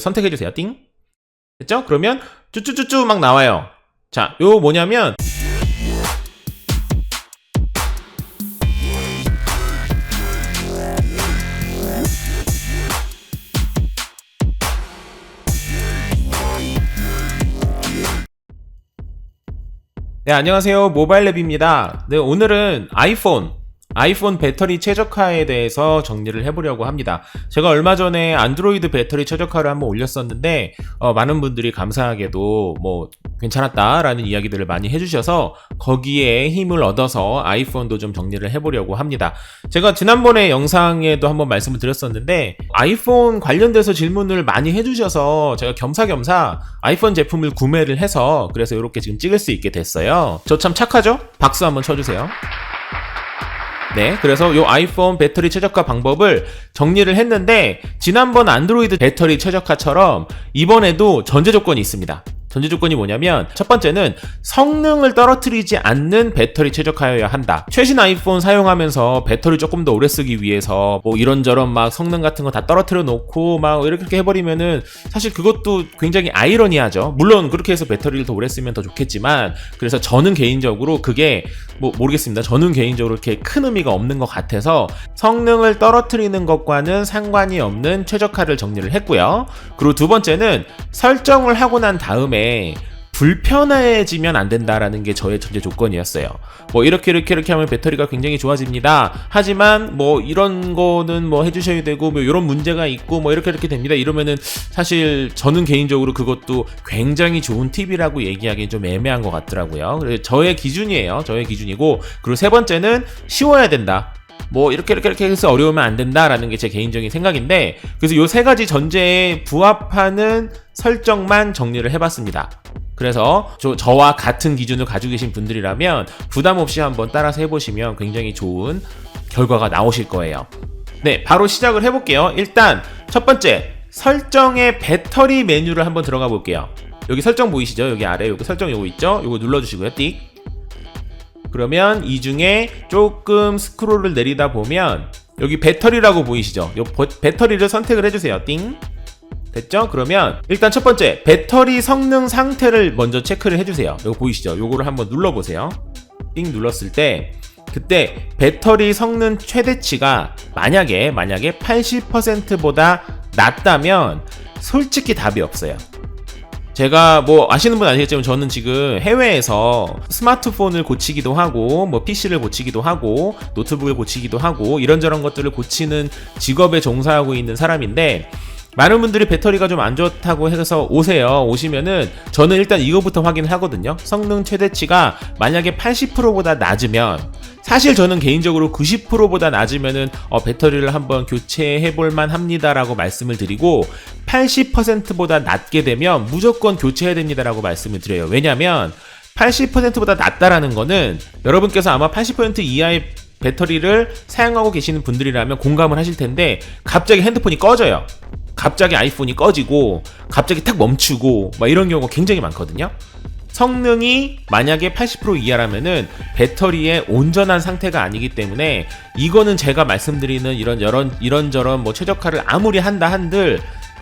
선택해 주세요. 띵. 됐죠? 그러면 쭈쭈쭈쭈 막 나와요. 자, 요 뭐냐면 네, 안녕하세요. 모바일 랩입니다. 네, 오늘은 아이폰, 아이폰 배터리 최적화에 대해서 정리를 해보려고 합니다. 제가 얼마 전에 안드로이드 배터리 최적화를 한번 올렸었는데, 어, 많은 분들이 감사하게도 뭐, 괜찮았다라는 이야기들을 많이 해주셔서, 거기에 힘을 얻어서 아이폰도 좀 정리를 해보려고 합니다. 제가 지난번에 영상에도 한번 말씀을 드렸었는데, 아이폰 관련돼서 질문을 많이 해주셔서, 제가 겸사겸사 아이폰 제품을 구매를 해서, 그래서 이렇게 지금 찍을 수 있게 됐어요. 저 참 착하죠? 박수 한번 쳐주세요. 네, 그래서 요 아이폰 배터리 최적화 방법을 정리를 했는데 지난번 안드로이드 배터리 최적화처럼 이번에도 전제 조건이 있습니다. 전제 조건이 뭐냐면 첫 번째는 성능을 떨어뜨리지 않는 배터리 최적화여야 한다. 최신 아이폰 사용하면서 배터리 조금 더 오래 쓰기 위해서 뭐 이런저런 막 성능 같은 거 다 떨어뜨려 놓고 막 이렇게 해버리면은 사실 그것도 굉장히 아이러니하죠. 물론 그렇게 해서 배터리를 더 오래 쓰면 더 좋겠지만 그래서 저는 개인적으로 그게 뭐 모르겠습니다. 저는 개인적으로 이렇게 큰 의미가 없는 것 같아서 성능을 떨어뜨리는 것과는 상관이 없는 최적화를 정리를 했고요. 그리고 두 번째는 설정을 하고 난 다음에 불편해지면 안 된다라는 게 저의 전제 조건이었어요. 뭐 이렇게 이렇게 이렇게 하면 배터리가 굉장히 좋아집니다. 하지만 뭐 이런 거는 뭐 해주셔야 되고 뭐 이런 문제가 있고 뭐 이렇게 이렇게 됩니다. 이러면은 사실 저는 개인적으로 그것도 굉장히 좋은 팁이라고 얘기하기엔 좀 애매한 것 같더라고요. 그래서 저의 기준이에요. 저의 기준이고 그리고 세 번째는 쉬워야 된다. 뭐 이렇게 이렇게 이렇게 해서 어려우면 안 된다라는 게 제 개인적인 생각인데 그래서 요 세 가지 전제에 부합하는 설정만 정리를 해봤습니다. 그래서 저, 저와 같은 기준을 가지고 계신 분들이라면 부담 없이 한번 따라서 해보시면 굉장히 좋은 결과가 나오실 거예요. 네, 바로 시작을 해볼게요. 일단 첫 번째 설정의 배터리 메뉴를 한번 들어가 볼게요. 여기 설정 보이시죠? 여기 아래 여기 설정 요거 있죠? 요거 눌러주시고요. 띡. 그러면 이 중에 조금 스크롤을 내리다 보면 여기 배터리라고 보이시죠? 요 버- 배터리를 선택을 해주세요. 띵. 됐죠? 그러면 일단 첫 번째 배터리 성능 상태를 먼저 체크를 해주세요. 이거 보이시죠? 요거를 한번 눌러보세요. 띵 눌렀을 때 그때 배터리 성능 최대치가 만약에 만약에 80%보다 낮다면 솔직히 답이 없어요. 제가 뭐 아시는 분 아시겠지만 저는 지금 해외에서 스마트폰을 고치기도 하고 뭐 PC를 고치기도 하고 노트북을 고치기도 하고 이런저런 것들을 고치는 직업에 종사하고 있는 사람인데 많은 분들이 배터리가 좀 안 좋다고 해서 오세요. 오시면은 저는 일단 이거부터 확인을 하거든요. 성능 최대치가 만약에 80%보다 낮으면 사실 저는 개인적으로 90%보다 낮으면은 어, 배터리를 한번 교체해 볼만 합니다라고 말씀을 드리고 80%보다 낮게 되면 무조건 교체해야 됩니다라고 말씀을 드려요. 왜냐면 80%보다 낮다라는 거는 여러분께서 아마 80% 이하의 배터리를 사용하고 계시는 분들이라면 공감을 하실 텐데 갑자기 핸드폰이 꺼져요. 갑자기 아이폰이 꺼지고 갑자기 탁 멈추고 막 이런 경우가 굉장히 많거든요. 성능이 만약에 80% 이하라면은 배터리의 온전한 상태가 아니기 때문에 이거는 제가 말씀드리는 이런 이런 이런저런 뭐 최적화를 아무리 한다 한들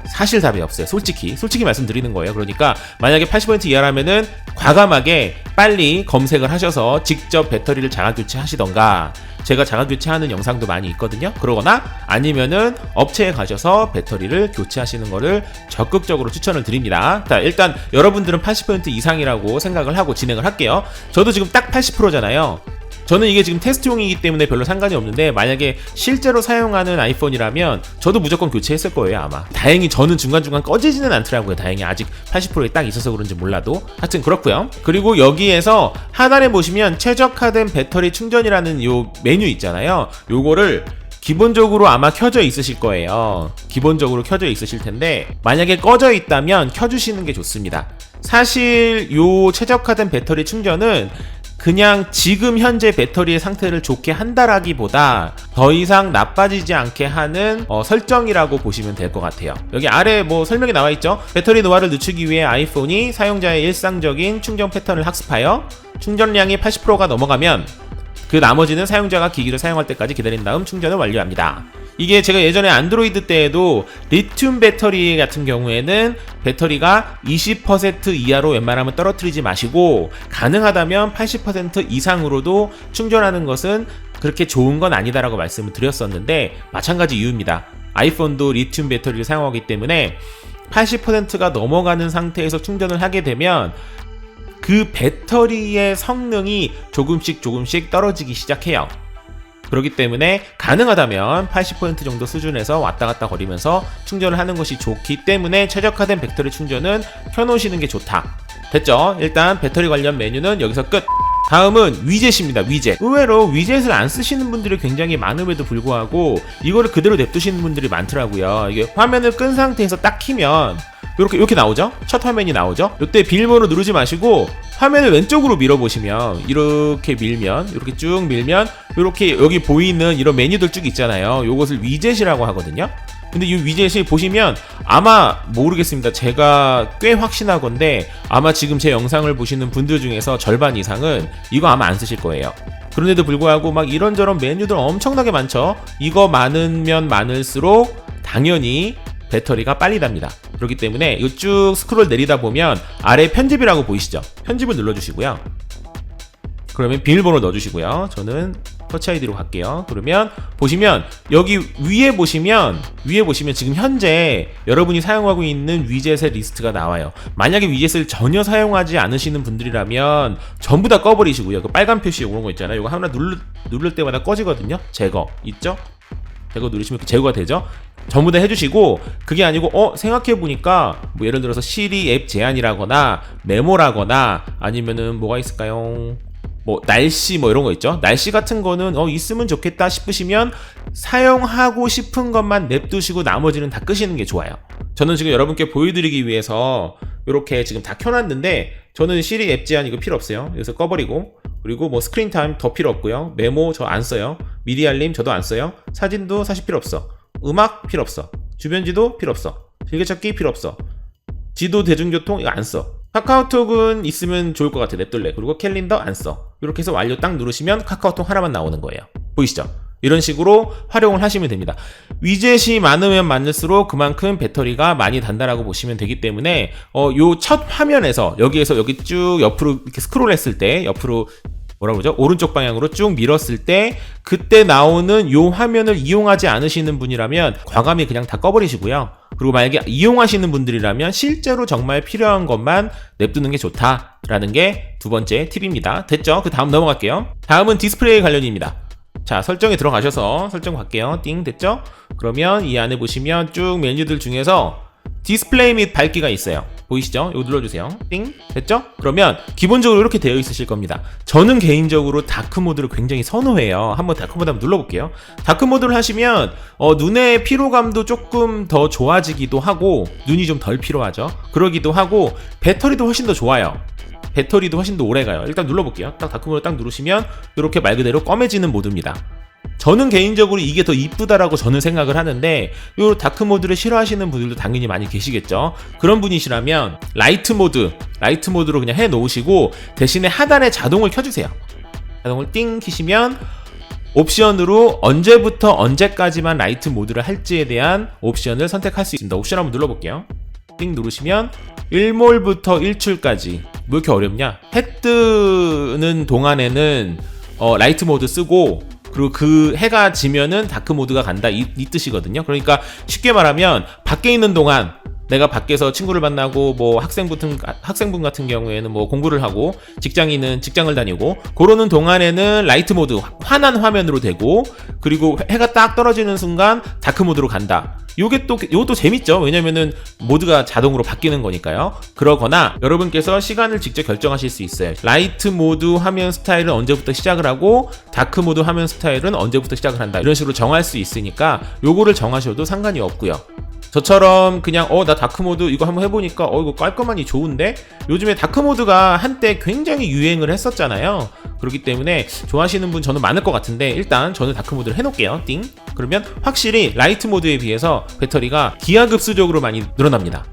사실 답이 없어요. 솔직히 솔직히 말씀드리는 거예요. 그러니까 만약에 80% 이하라면은 과감하게 빨리 검색을 하셔서 직접 배터리를 자가 교체하시던가 제가 자가 교체하는 영상도 많이 있거든요. 그러거나 아니면은 업체에 가셔서 배터리를 교체하시는 거를 적극적으로 추천을 드립니다. 자, 일단 여러분들은 80% 이상이라고 생각을 하고 진행을 할게요. 저도 지금 딱 80%잖아요. 저는 이게 지금 테스트용이기 때문에 별로 상관이 없는데 만약에 실제로 사용하는 아이폰이라면 저도 무조건 교체했을 거예요 아마. 다행히 저는 중간중간 꺼지지는 않더라고요. 다행히 아직 80%에 딱 있어서 그런지 몰라도. 하여튼 그렇고요. 그리고 여기에서 하단에 보시면 최적화된 배터리 충전이라는 요 메뉴 있잖아요. 요거를 기본적으로 아마 켜져 있으실 거예요. 기본적으로 켜져 있으실 텐데 만약에 꺼져 있다면 켜주시는 게 좋습니다. 사실 요 최적화된 배터리 충전은 그냥 지금 현재 배터리의 상태를 좋게 한다라기보다 더 이상 나빠지지 않게 하는 어, 설정이라고 보시면 될 것 같아요. 여기 아래 뭐 설명이 나와 있죠. 배터리 노화를 늦추기 위해 아이폰이 사용자의 일상적인 충전 패턴을 학습하여 충전량이 80%가 넘어가면 그 나머지는 사용자가 기기를 사용할 때까지 기다린 다음 충전을 완료합니다. 이게 제가 예전에 안드로이드 때에도 리튬 배터리 같은 경우에는 배터리가 20% 이하로 웬만하면 떨어뜨리지 마시고 가능하다면 80% 이상으로도 충전하는 것은 그렇게 좋은 건 아니다라고 말씀을 드렸었는데 마찬가지 이유입니다. 아이폰도 리튬 배터리를 사용하기 때문에 80%가 넘어가는 상태에서 충전을 하게 되면 그 배터리의 성능이 조금씩 조금씩 떨어지기 시작해요. 그렇기 때문에 가능하다면 80% 정도 수준에서 왔다 갔다 거리면서 충전을 하는 것이 좋기 때문에 최적화된 배터리 충전은 켜놓으시는 게 좋다. 됐죠? 일단 배터리 관련 메뉴는 여기서 끝. 다음은 위젯입니다. 위젯. 의외로 위젯을 안 쓰시는 분들이 굉장히 많음에도 불구하고 이거를 그대로 냅두시는 분들이 많더라고요. 이게 화면을 끈 상태에서 딱 키면 이렇게 이렇게 나오죠? 첫 화면이 나오죠? 이때 비밀번호 누르지 마시고 화면을 왼쪽으로 밀어보시면 이렇게 밀면 이렇게 쭉 밀면 이렇게 여기 보이는 이런 메뉴들 쭉 있잖아요. 요것을 위젯이라고 하거든요. 근데 이 위젯이 보시면 아마 모르겠습니다. 제가 꽤 확신하건데 아마 지금 제 영상을 보시는 분들 중에서 절반 이상은 이거 아마 안 쓰실 거예요. 그런데도 불구하고 막 이런저런 메뉴들 엄청나게 많죠. 이거 많으면 많을수록 당연히 배터리가 빨리 답니다. 그렇기 때문에 이거 쭉 스크롤 내리다 보면 아래 편집이라고 보이시죠? 편집을 눌러주시고요. 그러면 비밀번호 넣어주시고요. 저는 터치 아이디로 갈게요. 그러면 보시면 여기 위에 보시면 위에 보시면 지금 현재 여러분이 사용하고 있는 위젯의 리스트가 나와요. 만약에 위젯을 전혀 사용하지 않으시는 분들이라면 전부 다 꺼버리시고요. 그 빨간 표시 오는 거 있잖아요. 이거 하나 누를, 누를 때마다 꺼지거든요. 제거 있죠? 제거 누르시면 그 제거가 되죠. 전부 다 해주시고 그게 아니고 어 생각해 보니까 뭐 예를 들어서 시리 앱 제한이라거나 메모라거나 아니면은 뭐가 있을까요? 뭐 날씨 뭐 이런 거 있죠. 날씨 같은 거는 어 있으면 좋겠다 싶으시면 사용하고 싶은 것만 냅두시고 나머지는 다 끄시는 게 좋아요. 저는 지금 여러분께 보여드리기 위해서 이렇게 지금 다 켜놨는데 저는 시리 앱 제한 이거 필요 없어요. 그래서 꺼버리고 그리고 뭐 스크린 타임 더 필요 없고요. 메모 저 안 써요. 미디 알림 저도 안 써요. 사진도 사실 필요 없어. 음악 필요 없어. 주변지도 필요 없어. 즐겨찾기 필요 없어. 지도 대중교통 이거 안 써. 카카오톡은 있으면 좋을 것 같아 냅둘래. 그리고 캘린더 안 써. 이렇게 해서 완료 딱 누르시면 카카오톡 하나만 나오는 거예요. 보이시죠? 이런 식으로 활용을 하시면 됩니다. 위젯이 많으면 많을수록 그만큼 배터리가 많이 단다라고 보시면 되기 때문에 어, 요 첫 화면에서 여기에서 여기 쭉 옆으로 이렇게 스크롤 했을 때 옆으로 뭐라 그러죠? 오른쪽 방향으로 쭉 밀었을 때 그때 나오는 요 화면을 이용하지 않으시는 분이라면 과감히 그냥 다 꺼버리시고요. 그리고 만약에 이용하시는 분들이라면 실제로 정말 필요한 것만 냅두는 게 좋다라는 게 두 번째 팁입니다. 됐죠? 그 다음 넘어갈게요. 다음은 디스플레이 관련입니다. 자, 설정에 들어가셔서 설정 갈게요. 띵 됐죠? 그러면 이 안에 보시면 쭉 메뉴들 중에서 디스플레이 및 밝기가 있어요. 보이시죠? 이거 눌러주세요. 띵 됐죠? 그러면 기본적으로 이렇게 되어 있으실 겁니다. 저는 개인적으로 다크 모드를 굉장히 선호해요. 한번 다크 모드 한번 눌러볼게요. 다크 모드를 하시면 어, 눈의 피로감도 조금 더 좋아지기도 하고 눈이 좀 덜 피로하죠. 그러기도 하고 배터리도 훨씬 더 좋아요. 배터리도 훨씬 더 오래 가요. 일단 눌러볼게요. 딱 다크 모드 딱 누르시면 이렇게 말 그대로 검해지는 모드입니다. 저는 개인적으로 이게 더 이쁘다라고 저는 생각을 하는데 요 다크 모드를 싫어하시는 분들도 당연히 많이 계시겠죠. 그런 분이시라면 라이트 모드, 라이트 모드로 그냥 해 놓으시고 대신에 하단에 자동을 켜 주세요. 자동을 띵 키시면 옵션으로 언제부터 언제까지만 라이트 모드를 할지에 대한 옵션을 선택할 수 있습니다. 옵션 한번 눌러볼게요. 띵 누르시면 일몰부터 일출까지 뭐 이렇게 어렵냐? 해 뜨는 동안에는 어, 라이트 모드 쓰고 그리고 그 해가 지면은 다크 모드가 간다 이, 이 뜻이거든요. 그러니까 쉽게 말하면 밖에 있는 동안 내가 밖에서 친구를 만나고 뭐 학생분 학생분 같은 경우에는 뭐 공부를 하고 직장인은 직장을 다니고 그러는 동안에는 라이트 모드 환한 화면으로 되고 그리고 해가 딱 떨어지는 순간 다크 모드로 간다. 요게 또 요것도 재밌죠. 왜냐면은 모드가 자동으로 바뀌는 거니까요. 그러거나 여러분께서 시간을 직접 결정하실 수 있어요. 라이트 모드 화면 스타일은 언제부터 시작을 하고 다크 모드 화면 스타일은 언제부터 시작을 한다. 이런 식으로 정할 수 있으니까 요거를 정하셔도 상관이 없고요. 저처럼 그냥 어 나 다크 모드 이거 한번 해보니까 어 이거 깔끔하니 좋은데? 요즘에 다크 모드가 한때 굉장히 유행을 했었잖아요. 그렇기 때문에 좋아하시는 분 저는 많을 것 같은데 일단 저는 다크 모드를 해놓을게요. 띵. 그러면 확실히 라이트 모드에 비해서 배터리가 기하급수적으로 많이 늘어납니다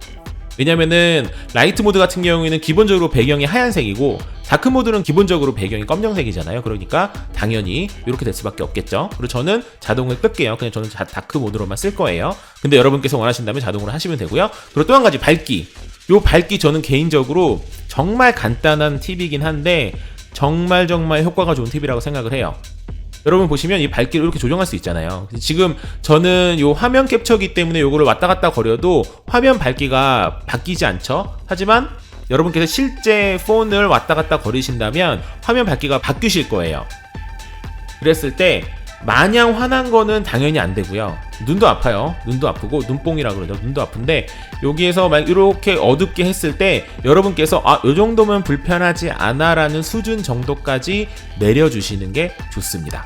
왜냐면은 라이트 모드 같은 경우에는 기본적으로 배경이 하얀색이고 다크 모드는 기본적으로 배경이 검정색이잖아요. 그러니까 당연히 이렇게 될 수밖에 없겠죠. 그리고 저는 자동을 끌게요. 그냥 저는 자- 다크 모드로만 쓸 거예요. 근데 여러분께서 원하신다면 자동으로 하시면 되고요. 그리고 또 한 가지 밝기. 요 밝기 저는 개인적으로 정말 간단한 팁이긴 한데 정말 정말 효과가 좋은 팁이라고 생각을 해요. 여러분 보시면 이 밝기를 이렇게 조정할 수 있잖아요. 지금 저는 요 화면 캡처기 때문에 요거를 왔다 갔다 거려도 화면 밝기가 바뀌지 않죠. 하지만 여러분께서 실제 폰을 왔다 갔다 거리신다면 화면 밝기가 바뀌실 거예요. 그랬을 때 마냥 화난 거는 당연히 안 되고요. 눈도 아파요. 눈도 아프고 눈뽕이라 그러죠. 눈도 아픈데 여기에서 막 이렇게 어둡게 했을 때 여러분께서 아, 요 정도면 불편하지 않아라는 수준 정도까지 내려주시는 게 좋습니다.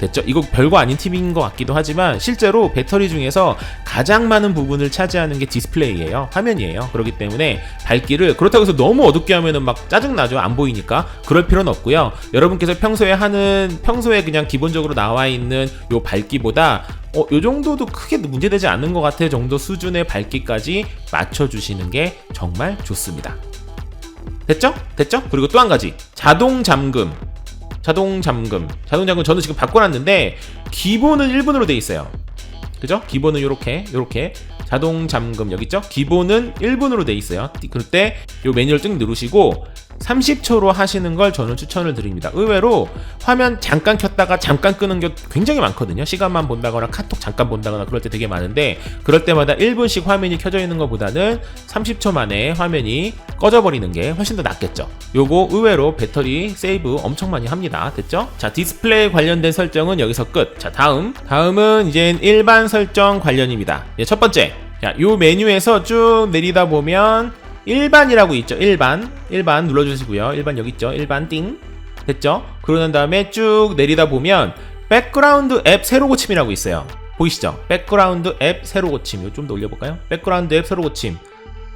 됐죠? 이거 별거 아닌 팁인 것 같기도 하지만 실제로 배터리 중에서 가장 많은 부분을 차지하는 게 디스플레이예요. 화면이에요. 그렇기 때문에 밝기를 그렇다고 해서 너무 어둡게 하면은 막 짜증나죠. 안 보이니까. 그럴 필요는 없고요. 여러분께서 평소에 하는 평소에 그냥 기본적으로 나와 있는 요 밝기보다 어, 요 정도도 크게 문제되지 않는 것 같아 정도 수준의 밝기까지 맞춰주시는 게 정말 좋습니다. 됐죠? 됐죠? 그리고 또 한 가지. 자동 잠금. 자동 잠금. 자동 잠금 저는 지금 바꿔놨는데 기본은 1분으로 돼 있어요. 그죠? 기본은 요렇게 요렇게 자동 잠금 여기 있죠? 기본은 1분으로 돼 있어요. 그럴 때요 메뉴를 쭉 누르시고 30초로 하시는 걸 저는 추천을 드립니다. 의외로 화면 잠깐 켰다가 잠깐 끄는 게 굉장히 많거든요. 시간만 본다거나 카톡 잠깐 본다거나 그럴 때 되게 많은데 그럴 때마다 1분씩 화면이 켜져 있는 것보다는 30초 만에 화면이 꺼져버리는 게 훨씬 더 낫겠죠. 요거 의외로 배터리 세이브 엄청 많이 합니다. 됐죠? 자, 디스플레이 관련된 설정은 여기서 끝. 자, 다음. 다음은 이제 일반 설정 관련입니다. 예, 첫 번째. 자, 요 메뉴에서 쭉 내리다 보면 일반이라고 있죠. 일반. 일반 눌러주시고요. 일반 여기 있죠. 일반 띵. 됐죠? 그러고 난 다음에 쭉 내리다 보면 백그라운드 앱 새로 고침이라고 있어요. 보이시죠? 백그라운드 앱 새로 고침. 이거 좀 더 올려볼까요? 백그라운드 앱 새로 고침.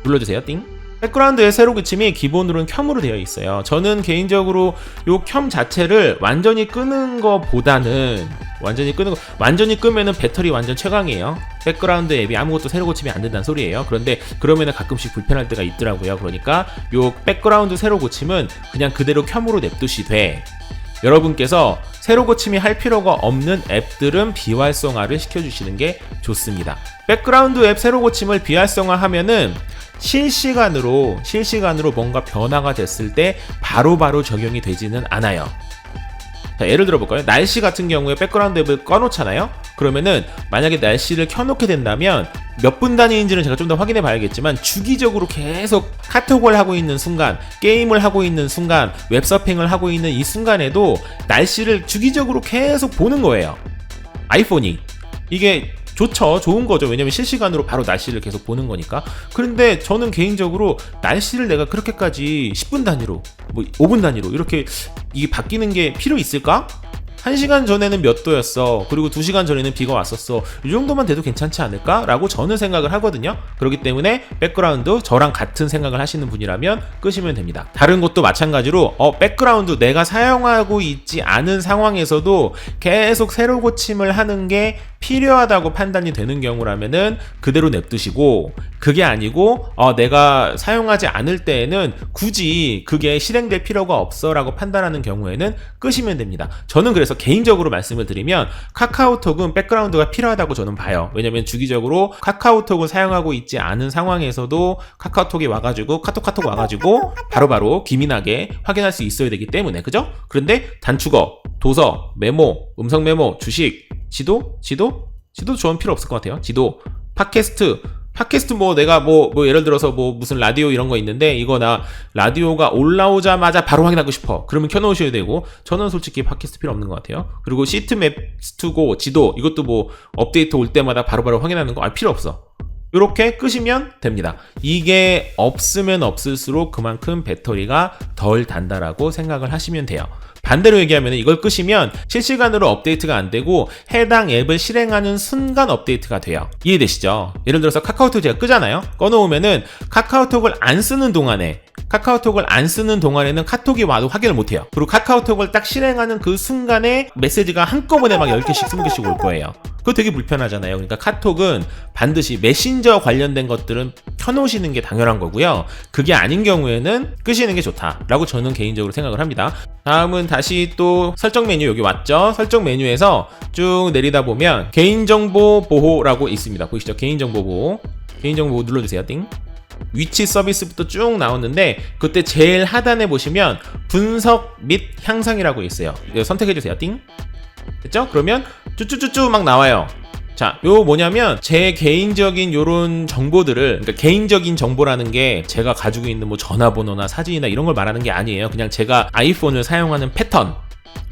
눌러주세요. 띵. 백그라운드의 새로 고침이 기본으로는 켬으로 되어 있어요. 저는 개인적으로 요 켬 자체를 완전히 끄는 것보다는 완전히 끄는 거 완전히 끄면은 배터리 완전 최강이에요. 백그라운드 앱이 아무것도 새로 고치면 안 된다는 소리예요. 그런데 그러면은 가끔씩 불편할 때가 있더라고요. 그러니까 요 백그라운드 새로 고침은 그냥 그대로 켬으로 냅두시되 여러분께서 새로 고침이 할 필요가 없는 앱들은 비활성화를 시켜주시는 게 좋습니다. 백그라운드 앱 새로 고침을 비활성화하면은 실시간으로 실시간으로 뭔가 변화가 됐을 때 바로 바로 적용이 되지는 않아요. 자, 예를 들어 볼까요? 날씨 같은 경우에 백그라운드 앱을 꺼놓잖아요? 그러면은 만약에 날씨를 켜놓게 된다면 몇 분 단위인지는 제가 좀 더 확인해 봐야겠지만 주기적으로 계속 카톡을 하고 있는 순간, 게임을 하고 있는 순간, 웹서핑을 하고 있는 이 순간에도 날씨를 주기적으로 계속 보는 거예요. 아이폰이. 이게 좋죠. 좋은 거죠. 왜냐면 실시간으로 바로 날씨를 계속 보는 거니까. 그런데 저는 개인적으로 날씨를 내가 그렇게까지 10분 단위로, 뭐 5분 단위로 이렇게 이게 바뀌는 게 필요 있을까? 1시간 전에는 몇 도였어. 그리고 2시간 전에는 비가 왔었어. 이 정도만 돼도 괜찮지 않을까? 라고 저는 생각을 하거든요. 그렇기 때문에 백그라운드 저랑 같은 생각을 하시는 분이라면 끄시면 됩니다. 다른 것도 마찬가지로 어, 백그라운드 내가 사용하고 있지 않은 상황에서도 계속 새로 고침을 하는 게 필요하다고 판단이 되는 경우라면은 그대로 냅두시고 그게 아니고 어, 내가 사용하지 않을 때에는 굳이 그게 실행될 필요가 없어라고 판단하는 경우에는 끄시면 됩니다. 저는 그래서 개인적으로 말씀을 드리면 카카오톡은 백그라운드가 필요하다고 저는 봐요. 왜냐면 주기적으로 카카오톡을 사용하고 있지 않은 상황에서도 카카오톡이 와가지고 카톡 카톡 와가지고 바로바로 기민하게 확인할 수 있어야 되기 때문에 그죠? 그런데 단축어, 도서, 메모, 음성 메모, 주식, 지도, 지도, 지도 저는 필요 없을 것 같아요. 지도, 팟캐스트, 팟캐스트 뭐 내가 뭐, 뭐 예를 들어서 뭐 무슨 라디오 이런 거 있는데 이거 나 라디오가 올라오자마자 바로 확인하고 싶어. 그러면 켜놓으셔야 되고 저는 솔직히 팟캐스트 필요 없는 것 같아요. 그리고 시트맵 투고 지도 이것도 뭐 업데이트 올 때마다 바로바로 확인하는 거 아, 필요 없어. 이렇게 끄시면 됩니다. 이게 없으면 없을수록 그만큼 배터리가 덜 단다라고 생각을 하시면 돼요. 반대로 얘기하면 이걸 끄시면 실시간으로 업데이트가 안 되고 해당 앱을 실행하는 순간 업데이트가 돼요. 이해되시죠? 예를 들어서 카카오톡 제가 끄잖아요. 꺼놓으면은 카카오톡을 안 쓰는 동안에 카카오톡을 안 쓰는 동안에는 카톡이 와도 확인을 못 해요. 그리고 카카오톡을 딱 실행하는 그 순간에 메시지가 한꺼번에 막 10개씩 20개씩 올 거예요. 그거 되게 불편하잖아요. 그러니까 카톡은 반드시 메신저 관련된 것들은 켜놓으시는 게 당연한 거고요. 그게 아닌 경우에는 끄시는 게 좋다라고 저는 개인적으로 생각을 합니다. 다음은 다시 또 설정 메뉴 여기 왔죠? 설정 메뉴에서 쭉 내리다 보면 개인정보 보호라고 있습니다. 보이시죠? 개인정보 보호. 개인정보 보호 눌러주세요. 띵. 위치 서비스부터 쭉 나오는데 그때 제일 하단에 보시면 분석 및 향상이라고 있어요. 이거 선택해 주세요. 띵. 됐죠? 그러면 쭈쭈쭈쭈 막 나와요. 자, 요 뭐냐면 제 개인적인 요런 정보들을 그러니까 개인적인 정보라는 게 제가 가지고 있는 뭐 전화번호나 사진이나 이런 걸 말하는 게 아니에요. 그냥 제가 아이폰을 사용하는 패턴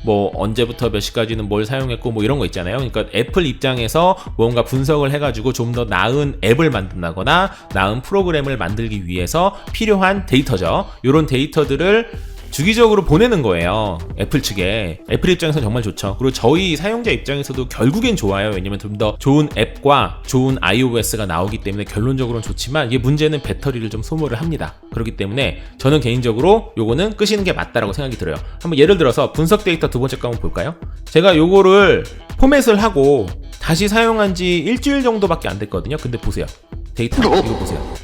뭐 언제부터 몇 시까지는 뭘 사용했고 뭐 이런 거 있잖아요. 그러니까 애플 입장에서 뭔가 분석을 해가지고 좀 더 나은 앱을 만든다거나 나은 프로그램을 만들기 위해서 필요한 데이터죠. 이런 데이터들을 주기적으로 보내는 거예요. 애플 측에. 애플 입장에서 정말 좋죠. 그리고 저희 사용자 입장에서도 결국엔 좋아요. 왜냐면 좀 더 좋은 앱과 좋은 iOS가 나오기 때문에 결론적으로는 좋지만 이게 문제는 배터리를 좀 소모를 합니다. 그렇기 때문에 저는 개인적으로 요거는 끄시는 게 맞다라고 생각이 들어요. 한번 예를 들어서 분석 데이터 두 번째 거 한번 볼까요? 제가 요거를 포맷을 하고 다시 사용한 지 일주일 정도밖에 안 됐거든요. 근데 보세요. 데이터 이거 보세요.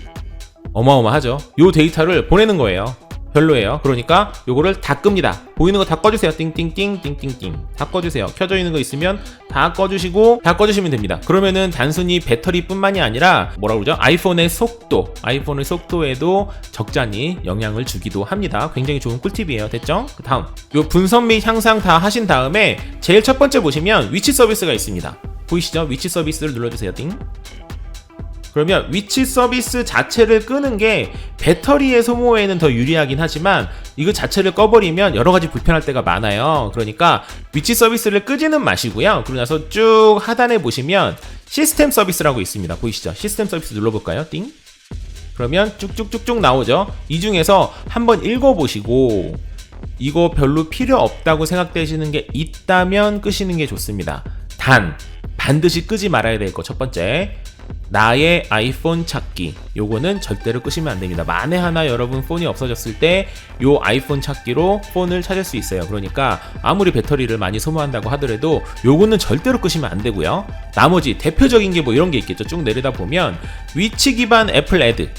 어마어마하죠. 요 데이터를 보내는 거예요. 별로예요. 그러니까 요거를 다 끕니다. 보이는 거 다 꺼주세요. 띵띵띵 띵띵띵 다 꺼주세요. 켜져 있는 거 있으면 다 꺼주시고 다 꺼주시면 됩니다. 그러면은 단순히 배터리뿐만이 아니라 뭐라 그러죠? 아이폰의 속도, 아이폰의 속도에도 적잖이 영향을 주기도 합니다. 굉장히 좋은 꿀팁이에요. 됐죠? 그 다음 요 분선 및 향상 다 하신 다음에 제일 첫 번째 보시면 위치 서비스가 있습니다. 보이시죠? 위치 서비스를 눌러주세요. 띵. 그러면 위치 서비스 자체를 끄는 게 배터리의 소모에는 더 유리하긴 하지만 이거 자체를 꺼버리면 여러 가지 불편할 때가 많아요. 그러니까 위치 서비스를 끄지는 마시고요. 그러고 나서 쭉 하단에 보시면 시스템 서비스라고 있습니다. 보이시죠? 시스템 서비스 눌러볼까요? 띵. 그러면 쭉쭉쭉쭉 나오죠. 이 중에서 한번 읽어보시고 이거 별로 필요 없다고 생각되시는 게 있다면 끄시는 게 좋습니다. 단 반드시 끄지 말아야 될 거 첫 번째 나의 아이폰 찾기 요거는 절대로 끄시면 안 됩니다. 만에 하나 여러분 폰이 없어졌을 때 요 아이폰 찾기로 폰을 찾을 수 있어요. 그러니까 아무리 배터리를 많이 소모한다고 하더라도 요거는 절대로 끄시면 안 되고요. 나머지 대표적인 게 뭐 이런 게 있겠죠. 쭉 내리다 보면 위치 기반 애플 애드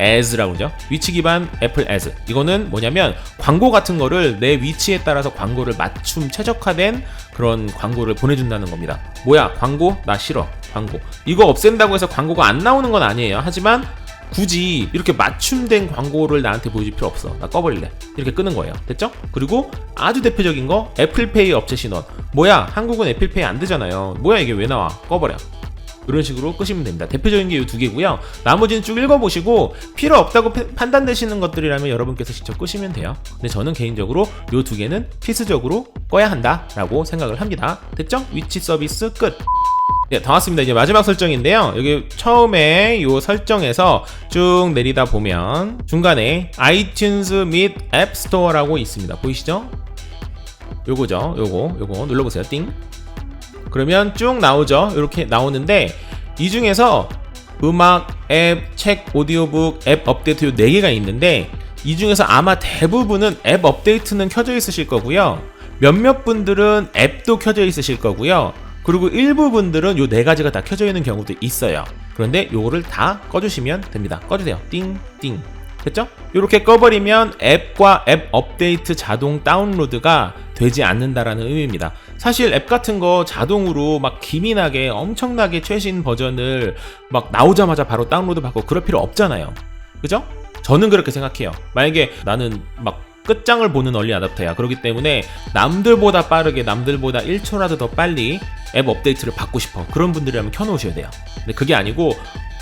as라고 그러죠. 위치 기반 애플 as. 이거는 뭐냐면 광고 같은 거를 내 위치에 따라서 광고를 맞춤 최적화된 그런 광고를 보내준다는 겁니다. 뭐야 광고 나 싫어 광고. 이거 없앤다고 해서 광고가 안 나오는 건 아니에요. 하지만 굳이 이렇게 맞춤된 광고를 나한테 보여줄 필요 없어. 나 꺼버릴래. 이렇게 끄는 거예요. 됐죠? 그리고 아주 대표적인 거 애플페이 업체 신원. 뭐야 한국은 애플페이 안 되잖아요. 뭐야 이게 왜 나와? 꺼버려. 이런 식으로 끄시면 됩니다. 대표적인 게 이 두 개고요. 나머지는 쭉 읽어보시고 필요 없다고 파- 판단되시는 것들이라면 여러분께서 직접 끄시면 돼요. 근데 저는 개인적으로 이 두 개는 필수적으로 꺼야 한다라고 생각을 합니다. 됐죠? 위치 서비스 끝. 네, 다 왔습니다. 이제 마지막 설정인데요. 여기 처음에 요 설정에서 쭉 내리다 보면 중간에 아이튠즈 및 앱스토어라고 있습니다. 보이시죠? 요거죠. 요거, 요거 눌러보세요. 띵. 그러면 쭉 나오죠. 이렇게 나오는데 이 중에서 음악, 앱, 책, 오디오북, 앱 업데이트 요 4개가 있는데 이 중에서 아마 대부분은 앱 업데이트는 켜져 있으실 거고요. 몇몇 분들은 앱도 켜져 있으실 거고요. 그리고 일부 분들은 요 네 가지가 다 켜져 있는 경우도 있어요. 그런데 요거를 다 꺼주시면 됩니다. 꺼주세요. 띵, 띵. 됐죠? 이렇게 꺼버리면 앱과 앱 업데이트 자동 다운로드가 되지 않는다라는 의미입니다. 사실 앱 같은 거 자동으로 막 기민하게 엄청나게 최신 버전을 막 나오자마자 바로 다운로드 받고 그럴 필요 없잖아요. 그죠? 저는 그렇게 생각해요. 만약에 나는 막 끝장을 보는 얼리 아답터야. 그렇기 때문에 남들보다 빠르게 남들보다 1초라도 더 빨리 앱 업데이트를 받고 싶어. 그런 분들이라면 켜놓으셔야 돼요. 근데 그게 아니고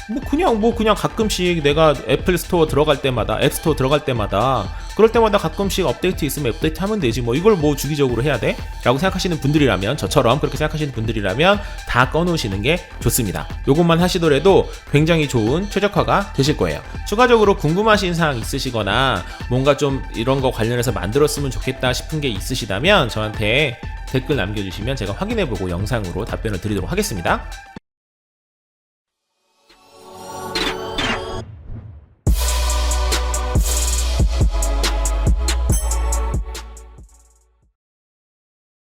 뭐 그냥 뭐 그냥 가끔씩 내가 애플 스토어 들어갈 때마다 앱 스토어 들어갈 때마다 그럴 때마다 가끔씩 업데이트 있으면 업데이트 하면 되지 뭐 이걸 뭐 주기적으로 해야 돼? 라고 생각하시는 분들이라면 저처럼 그렇게 생각하시는 분들이라면 다 꺼놓으시는 게 좋습니다. 요것만 하시더라도 굉장히 좋은 최적화가 되실 거예요. 추가적으로 궁금하신 사항 있으시거나 뭔가 좀 이런 거 관련해서 만들었으면 좋겠다 싶은 게 있으시다면 저한테 댓글 남겨주시면 제가 확인해보고 영상으로 답변을 드리도록 하겠습니다